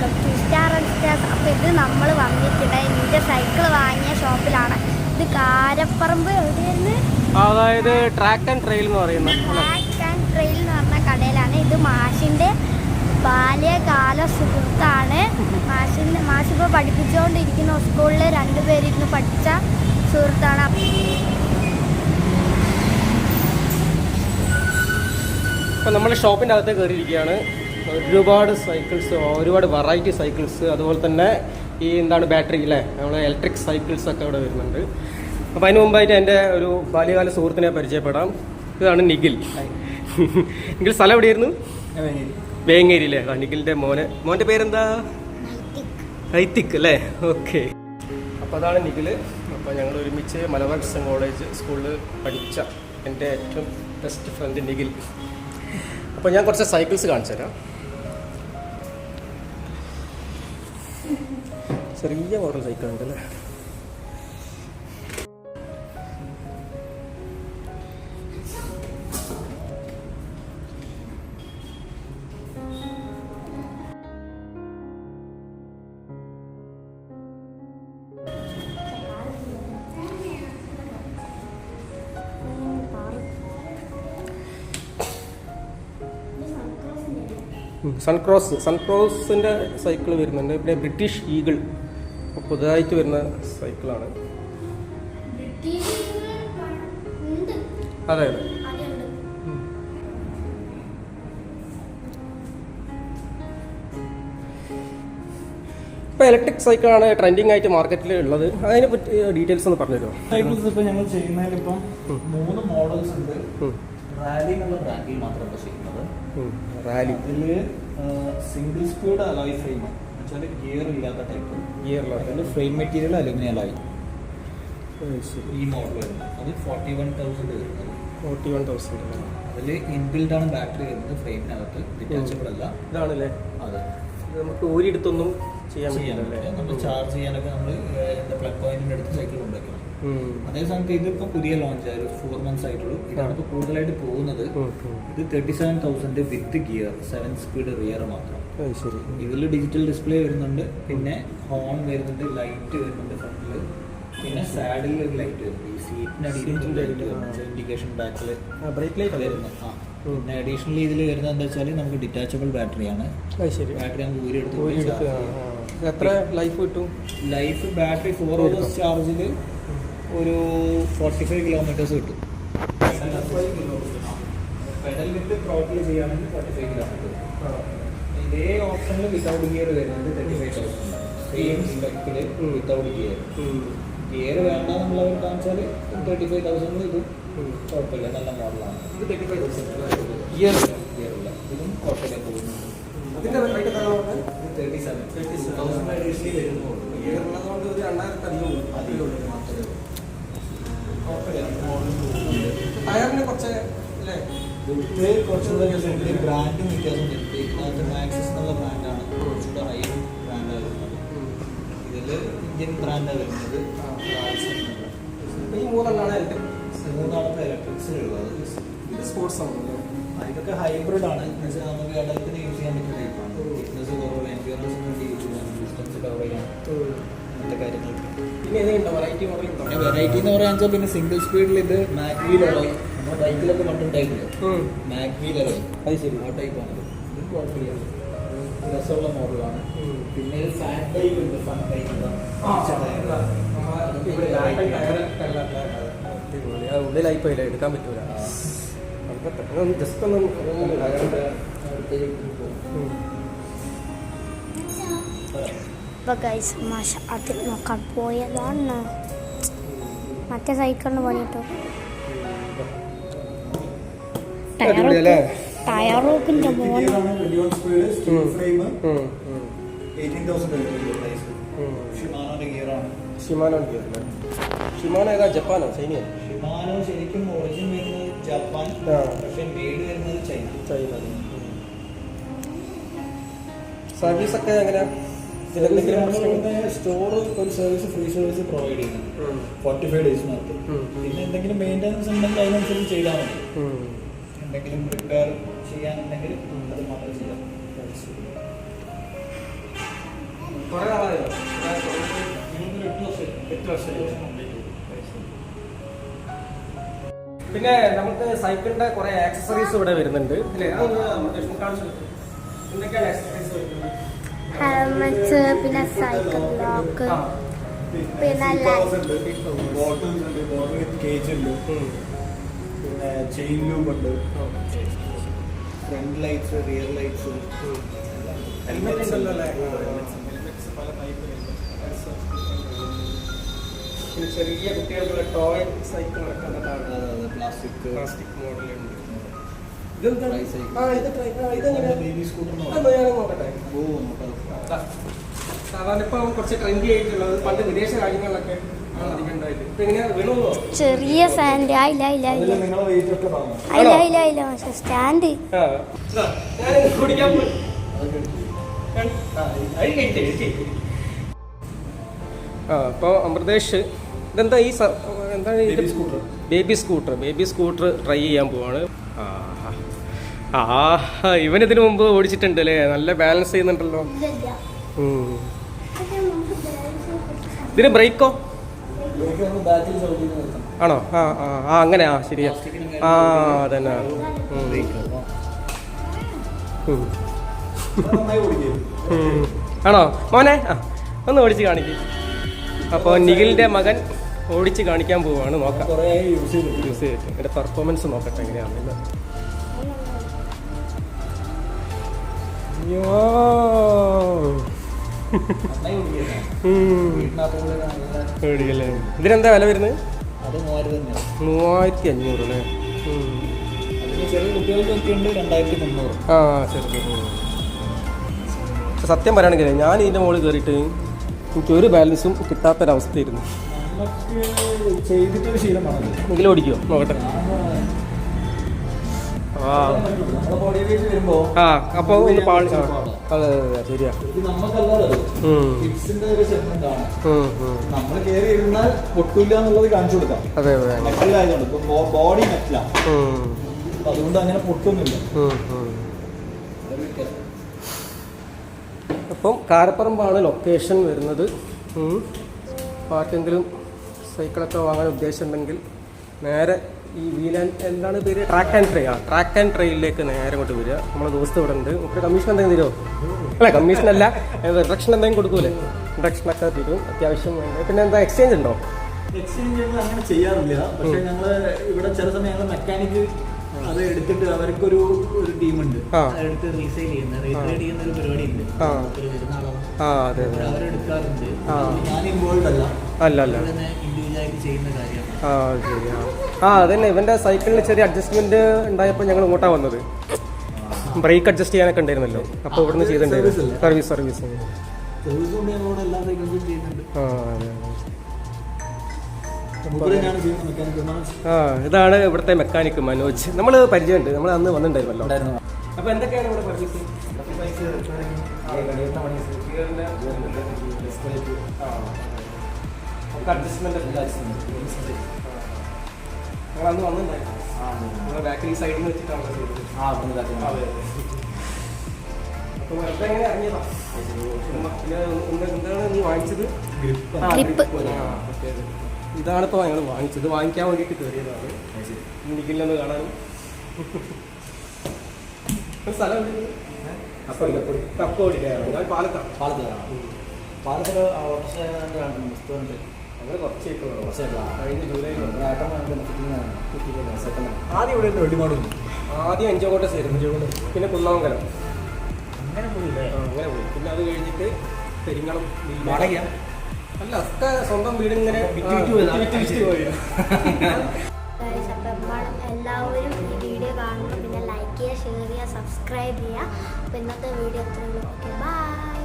Welcome to star and stars അപ്പോൾ ഇത് നമ്മൾ വന്നിട്ടുണ്ട് എന്റെ സൈക്കിൾ വാങ്ങിയ ഷോപ്പിലാണ് ഇത് കാരപ്പറമ്പ് എവിടെയായിരുന്നു? അതായത് ട്രാക്ക് ആൻഡ് ട്രെയിൽ എന്ന് പറയുന്ന ട്രാക്ക് ആൻഡ് ട്രെയിൽ എന്ന് പറഞ്ഞ കടയിലാണ്. ഇത് മാഷിന്റെ ബാല്യകാല സുഹൃത്താണ്. മാഷിന് മാഷ് ഇപ്പോൾ പഠിപ്പിച്ചുകൊണ്ടിരിക്കുന്ന സ്കൂളിൽ രണ്ടുപേരിരുന്ന് പഠിച്ച സുഹൃത്താണ്. അപ്പോൾ നമ്മൾ ഷോപ്പിന്റെ അകത്ത് കയറിയിരിക്കുകയാണ് ഒരുപാട് സൈക്കിൾസ് ഒരുപാട് വെറൈറ്റി സൈക്കിൾസ് അതുപോലെ തന്നെ ഈ എന്താണ് ബാറ്ററി അല്ലേ നമ്മൾ ഇലക്ട്രിക് സൈക്കിൾസ് ഒക്കെ അവിടെ വരുന്നുണ്ട്. അപ്പോൾ അതിന് മുമ്പായിട്ട് എന്റെ ഒരു ബാല്യകാല സുഹൃത്തിനെ പരിചയപ്പെടാം. ഇതാണ് നിഖിൽ. നിഖിൽ സ്ഥലം എവിടെയായിരുന്നു? വേങ്ങേരി അല്ലേ നിഖിലിന്റെ മോനെ. മോന്റെ പേരെന്താ? ഹൈത്തിക്. അല്ലേ ഓക്കെ. അപ്പോൾ അതാണ് നിഖിൽ അപ്പോൾ ഞങ്ങൾ ഒരുമിച്ച് മലബാർ ക്രിസ്ത്യൻ കോളേജ് സ്കൂളിൽ പഠിച്ച എന്റെ ഏറ്റവും ബെസ്റ്റ് ഫ്രണ്ട് നിഖിൽ. അപ്പോൾ ഞാൻ കുറച്ച് സൈക്കിൾസ് കാണിച്ചു തരാം ചെറിയ മോഡൽ സൈക്കിൾ ഉണ്ട് അല്ലേ സൺക്രോസ് സൺക്രോസിന്റെ സൈക്കിൾ വരുന്നുണ്ട്. പിന്നെ ബ്രിട്ടീഷ് ഈഗിൾ പുതുതായിട്ട് വരുന്ന സൈക്കിളാണ്. അതെ അതെ. ഇപ്പോൾ ഇലക്ട്രിക് സൈക്കിളാണ് ട്രെൻഡിങ് ആയിട്ട് മാർക്കറ്റിൽ ഉള്ളത്. അതിനെ പറ്റി ഡീറ്റെയിൽസ് ഒന്ന് പറഞ്ഞു തരുമോ സൈക്കിൾസ് ഇപ്പൊ ഞങ്ങൾ ചെയ്യുന്നതിൽ ഇപ്പം മൂന്ന് മോഡൽസ് ഉണ്ട്. റാലി എന്നുള്ള ബ്രാൻഡിൽ മാത്രമാണ് ചെയ്യുന്നത്. റാലി ഇതിൽ സിംഗിൾ സ്പീഡ് അലോയ് ഫ്രെയിം വെച്ചാൽ ഗിയർ ഇല്ലാത്ത ടൈപ്പ് ഗിയറിലാണ് അതിന്റെ ഫ്രെയിം മെറ്റീരിയൽ അലുമിനിയം അലോയ് ഈ മോഡൽ വരുന്നത്. അത് ഫോർട്ടി വൺ തൗസൻഡ് വരുന്നത്. ഫോർട്ടി വൺ തൗസൻഡ് അതിൽ ഇൻബിൽഡ് ആണ് ബാറ്ററി വരുന്നത് ഫ്രെയിമിനകത്ത് ഡിറ്റാച്ചബിൾ അല്ല. ഇതാണല്ലേ? അത്. നമുക്ക് ഒരിടത്തൊന്നും ചെയ്യാൻ പറ്റില്ല. നമ്മൾ ചാർജ് ചെയ്യാനൊക്കെ നമ്മൾ എന്താ പ്ലഗ് പോയിന്റിന്റെ അടുത്ത് സൈക്കിൾ കൊണ്ടുവയ്ക്കണം ഉം. അതേ സമയത്ത് ഇതിപ്പോ പുതിയ ലോഞ്ച് ആയ ഒരു ഫോർ മന്ത്സ് ആയിട്ടുള്ളൂ. ഇതാണ് ഇപ്പൊ കൂടുതലായിട്ട് പോകുന്നത്. ഇത് thirty seven thousand with gear seven speed rear മാത്രം ഇതിൽ ഡിജിറ്റൽ ഡിസ്പ്ലേ വരുന്നുണ്ട് പിന്നെ ഹോൺ വരുന്നുണ്ട് ലൈറ്റ് വരുന്നുണ്ട് ഫ്രണ്ടിൽ പിന്നെ സാഡിൽ ഒരു ലൈറ്റ് വരുന്നുണ്ട്. ഈ സീറ്റിന് ഇൻഡിക്കേഷൻ ബാക്കിൽ ബ്രേക്ക് ലൈറ്റ് വരുന്നു. ആ. പിന്നെ അഡീഷണലി ഇതിൽ വരുന്നത് എന്താ വെച്ചാൽ നമുക്ക് ഡിറ്റാച്ചബിൾ ബാറ്ററിയാണ് ബാറ്ററി നമുക്ക് ഊരിയെടുത്ത് എത്ര ലൈഫ് കിട്ടും? ലൈഫ് ബാറ്ററി ഫോർ അവേഴ്സ് ചാർജിൽ ഒരു ഫോർട്ടി ഫൈവ് കിലോമീറ്റേഴ്സ് കിട്ടും പെഡൽ വിത്ത് ത്രോട്ടിൽ ചെയ്യുകയാണെങ്കിൽ ഫോർട്ടി ഫൈവ് കിലോമീറ്റർ ഇതേ ഓപ്ഷനിൽ വിത്തൗട്ട് ഗിയർ വരുന്നത് തേർട്ടി ഫൈവ് തൗസൻഡ് സെയിം സ്പെക്കിൽ. വിത്തൗട്ട് ഗിയർ ഗിയർ വേണ്ട എന്നുള്ളവർ കാണിച്ചാൽ തേർട്ടി ഫൈവ് തൗസൻഡ് ഇത് കുഴപ്പമില്ല. നല്ല മോഡലാണ് ഇത് thirty five thousand gear gear ഇല്ല. ഇതും കുഴപ്പമില്ല. തോന്നുന്നു അതിന്റെ റേറ്റ് എത്ര ഇത് തേർട്ടി സെവൻ തൗസൻഡ് വരുന്നുള്ളൂ. ഗിയർ ഉള്ളതുകൊണ്ട് ഒരു രണ്ടായിരത്തി അധികം അതിലുള്ളൂ മാത്രമേ ടയറിന് കുറച്ച് അല്ലേ? കുറച്ചുകൂടെ ബ്രാൻഡും ഇതിനകത്ത് മാക്സിസ് എന്നുള്ള ബ്രാൻഡാണ് കുറച്ചുകൂടെ ഹൈ ബ്രാൻഡാണ് ഇതിൽ ഇന്ത്യൻ ബ്രാൻഡാണ് വരുന്നത്. ഈ മൂന്നെണ്ണമാണ് ഇലക്ട്രിക് മൂന്നാമത്തെ ഇലക്ട്രിക്സിൽ ഉള്ളത്. ഇത് സ്പോർട്സ് ആണല്ലോ ഇതൊക്കെ ഹൈബ്രിഡ് ആണ്. എന്ന് വെച്ചാൽ നമുക്ക് ഇടത്തിന് യൂസ് ചെയ്യാൻ പറ്റുന്ന ടൈപ്പാണ് ഫിറ്റ്നസ് കുറവ് എൻഫിയറൻസിന് വേണ്ടി യൂസ് ചെയ്യാൻ കവർ ചെയ്യാൻ അങ്ങനത്തെ കാര്യങ്ങളൊക്കെ. പിന്നെ വെറൈറ്റി എന്ന് പറയാന്ന് വെച്ചാൽ പിന്നെ സിംഗിൾ സ്പീഡിൽ ഇത് മാക് വീൽ അലോയ് നമ്മുടെ ബൈക്കിലൊക്കെ പണ്ടുണ്ടായിട്ടില്ല. മാക് വീൽ അലോയ് അത് ശരി. ആ ടൈപ്പാണ് ഇത് കുഴപ്പമില്ല. രസമുള്ള മോഡലാണ്. പിന്നെ ഒരു ഫാറ്റ് ബൈക്ക് ഉണ്ട്. എടുക്കാൻ പറ്റൂല. ജസ്റ്റ് ഒന്ന് ഉം. അപ്പോൾ ഗൈസ് മാഷ അതിൽ നോക്കാൻ പോയതാണ്. മറ്റേ സൈക്കിളിന് പോയിട്ടോ അല്ലേ ടയറോക്കിന്റെ മോൻ. ഷിമാനോ ഏതാ? ജപ്പാനോ? ചൈനയോ? ഷിമാനോ ശരിക്കും ഒറിജിൻ വരുന്നത് ജപ്പാൻ. പക്ഷെ മെയ്ഡ് വരുന്നത് ചൈന. ചൈന. സർവീസ് ഒക്കെ എങ്ങനെയാ? ഇതിലെന്തെങ്കിലും പ്രശ്നം സ്റ്റോർ ഒരു സർവീസ് ഫ്രീ സർവീസ് പ്രൊവൈഡ് ചെയ്യുന്നുണ്ട്. ഫോർട്ടി ഫൈവ് ഡേയ്സിനകത്ത്. പിന്നെ എന്തെങ്കിലും മെയിന്റെനൻസ് ഉണ്ടെങ്കിൽ അതിനനുസരിച്ച് ചെയ്താൽ മതി എന്തെങ്കിലും റിപ്പയർ ചെയ്യാനുണ്ടെങ്കിൽ അത് മാത്രം ചെയ്യാം കുറേ ഇതൊരു എട്ട് വർഷം എട്ട് വർഷമായി പിന്നെ നമുക്ക് സൈക്കിളിന്റെ കുറെ ആക്സസറീസ് ഇവിടെ വരുന്നുണ്ട് അല്ലേ അതൊന്ന് കാണിച്ചു. എന്തൊക്കെയാണ് ആക്സസറീസ് വരുന്നത് ഹെൽമെറ്റ്സ് പിന്നെ സൈക്കിൾ ലോക്ക്. പിന്നെ. പിന്നെ ചെയിൻ ലൂബ് ഉണ്ട്. Front lights rear lights helmet ഉണ്ടല്ലോ. അല്ലേ ചെറിയ കുട്ടികൾക്കുള്ള ടോയ് സൈക്കിൾ പ്ലാസ്റ്റിക് പ്ലാസ്റ്റിക് മോഡലുണ്ട് ഇതെന്താണ്? ആ ഇത് ട്രൈ ആ ഇതെങ്ങനെ ഞാൻ നോക്കട്ടെ. സാധാരണ ഇപ്പം കുറച്ച് ട്രെൻഡി ആയിട്ടുള്ളത് പണ്ട് വിദേശ രാജ്യങ്ങളിലൊക്കെ ചെറിയ സ്റ്റാൻഡ് ഇല്ല ഇല്ല ഇല്ല. ഇല്ല ഇല്ല ഇല്ല. പക്ഷെ സ്റ്റാൻഡ് ആ ആ അപ്പോൾ അമൃതേഷ് ഇതെന്താ ഈ എന്താണ് baby scooter baby scooter baby scooter try ചെയ്യാൻ പോവാണ്. ആഹാ. ആ ഇവൻ ഇതിനു മുമ്പ് ഓടിച്ചിട്ടുണ്ട് അല്ലേ നല്ല ബാലൻസ് ചെയ്യുന്നുണ്ടല്ലോ. ഇതിന് ബ്രേക്കോ ആണോ? ആ ആ ആ അങ്ങനെ ആ ശരിയാ. ആ അതന്നെ. ആണോ? മോനെ ആ ഒന്ന് ഓടിച്ച് കാണിക്കും. അപ്പോൾ നിഖിലിന്റെ മകൻ ഓടിച്ച് കാണിക്കാൻ പോവുകയാണ് നോക്കാം. കുറേ യൂസ് ചെയ്തിട്ട്. യൂസ് ചെയ്തിട്ട്. എന്റെ പെർഫോമൻസ് നോക്കട്ടെ എങ്ങനെയാണെന്ന്. ഇതിനെന്താ വില വരുന്നത്? മൂവായിരത്തി അഞ്ഞൂറ് അല്ലേ? ആ ശരി സത്യം പറയുകയാണെങ്കിൽ ഞാൻ ഇതിന്റെ മുകളിൽ കയറിയിട്ട് എനിക്ക് ഒരു ബാലൻസും കിട്ടാത്തൊരവസ്ഥയായിരുന്നു. എങ്കിലും ഓടിക്കുമോ നോക്കട്ടെ. ആ. ഒന്ന് പാളി അതെ അതെ ശരിയാ. നമ്മൾ കയറി ഇരുന്നാൽ പൊട്ടില്ല എന്നുള്ളത് കാണിച്ചു കൊടുക്കാം. അതെ അതെ മെറ്റലായതുകൊണ്ട് ബോഡി മെറ്റലാണ് ഉം, അപ്പൊ അതുകൊണ്ട് അങ്ങനെ പൊട്ടൊന്നുമില്ല. അപ്പം കാരപ്പറമ്പാണ് ലൊക്കേഷൻ വരുന്നത്. ആർക്കെങ്കിലും സൈക്കിളൊക്കെ വാങ്ങാൻ ഉദ്ദേശമുണ്ടെങ്കിൽ നേരെ ഈ വീലാൻ എന്താണ് പേര്? ട്രാക്ക് ആൻഡ് ട്രെയിൽ ആ ട്രാക്ക് ആൻഡ് ട്രെയിലിലേക്ക് നേരെ ഇങ്ങോട്ട് വരിക. നമ്മളെ ദോസ്ത് ഇവിടെ ഉണ്ട്. നമുക്ക് കമ്മീഷൻ എന്തെങ്കിലും തരുമോ? അല്ല കമ്മീഷൻ അല്ല. റിഡക്ഷൻ എന്തെങ്കിലും കൊടുക്കൂലേ? റിഡക്ഷനൊക്കെ തരും. അത്യാവശ്യം പിന്നെ എന്താ എക്സ്ചേഞ്ച് ഉണ്ടോ? എക്സ്ചേഞ്ച് അങ്ങനെ ചെയ്യാറില്ല. പക്ഷെ ഞങ്ങൾ ഇവിടെ ചില സമയം ഞങ്ങൾ മെക്കാനിക് അത് എടുത്തിട്ട് അവർക്കൊരു ഒരു ടീമുണ്ട് എടുത്ത് റീസെയിൽ ചെയ്യുന്ന റീട്രേഡ് ചെയ്യുന്ന ഒരു പരിപാടി ഉണ്ട് അവരെടുക്കാറുണ്ട്. ഞാൻ ഇൻവോൾവ് അല്ല അല്ല. ആയിട്ട് ചെയ്യുന്ന കാര്യമാണ്. ആ ശരി ആ ആ അതന്നെ ഇവന്റെ സൈക്കിളിന് ചെറിയ അഡ്ജസ്റ്റ്മെന്റ് ഉണ്ടായപ്പോൾ ഞങ്ങൾ ഇങ്ങോട്ടാ വന്നത്. ബ്രേക്ക് അഡ്ജസ്റ്റ് ചെയ്യാനൊക്കെ ഉണ്ടായിരുന്നല്ലോ. അപ്പോൾ ഇവിടുന്ന് ചെയ്തിട്ടുണ്ടായിരുന്നു സർവീസ് സർവീസ് ആ അതെ ആ ഇതാണ് ഇവിടുത്തെ മെക്കാനിക് മനോജ്. നമ്മൾ പരിചയമുണ്ട്. നമ്മൾ അന്ന് വന്നിട്ടുണ്ടായിരുന്നല്ലോ. അപ്പോൾ എന്തൊക്കെയാണ് ഇവിടെ സർവീസ് അഡ്ജസ്റ്റ്മെന്റ് ഞങ്ങൾ അന്ന് വന്നിട്ടുണ്ടായിരുന്നു നമ്മളെ ബാക്കിൽ സൈഡിൽ നിന്ന് വെച്ചിട്ടാണ് ചെയ്തത് അതെ. അപ്പോൾ വെറുതെ എങ്ങനെ ഇറങ്ങിയതാ. പിന്നെ എന്ത്- എന്താണ് നീ വാങ്ങിച്ചത്? ആ, ഇതാണ്. ഇതാണിപ്പോൾ ഞങ്ങൾ വാങ്ങിച്ചത്. വാങ്ങിക്കാൻ വേണ്ടിയിട്ട് കയറിയതാണ് നിഖിലൊന്ന് കാണാനും ഒരു അപ്പൊ എവിടെയാണ്? കപ്പോടിക്കാണ് ഞാൻ പാലത്താണ് പാലത്തിൽ ഓട്ടോറിക്ഷ റെസ്റ്റോറന്റ് ഞങ്ങൾ. കഴിഞ്ഞ ആദ്യം ഇവിടെ റെഡിമോഡ് ആദ്യം അഞ്ചോകോട്ട ചേരുന്നു പിന്നെ കുന്നാമംഗലം. അങ്ങനെ പോയില്ലേ? അങ്ങനെ പോയി. പിന്നെ അത് കഴിഞ്ഞിട്ട് പെരിങ്ങളം. അല്ല അസ്ത സ്വന്തം വീട് ഇങ്ങനെ എല്ലാവരും ഈ വീഡിയോ കാണുമ്പോൾ പിന്നെ ലൈക്ക് ചെയ്യുക ഷെയർ ചെയ്യുക സബ്സ്ക്രൈബ് ചെയ്യുക. അപ്പോൾ ഇന്നത്തെ വീഡിയോ അത്രയുള്ളൂ ഓക്കെ ബൈ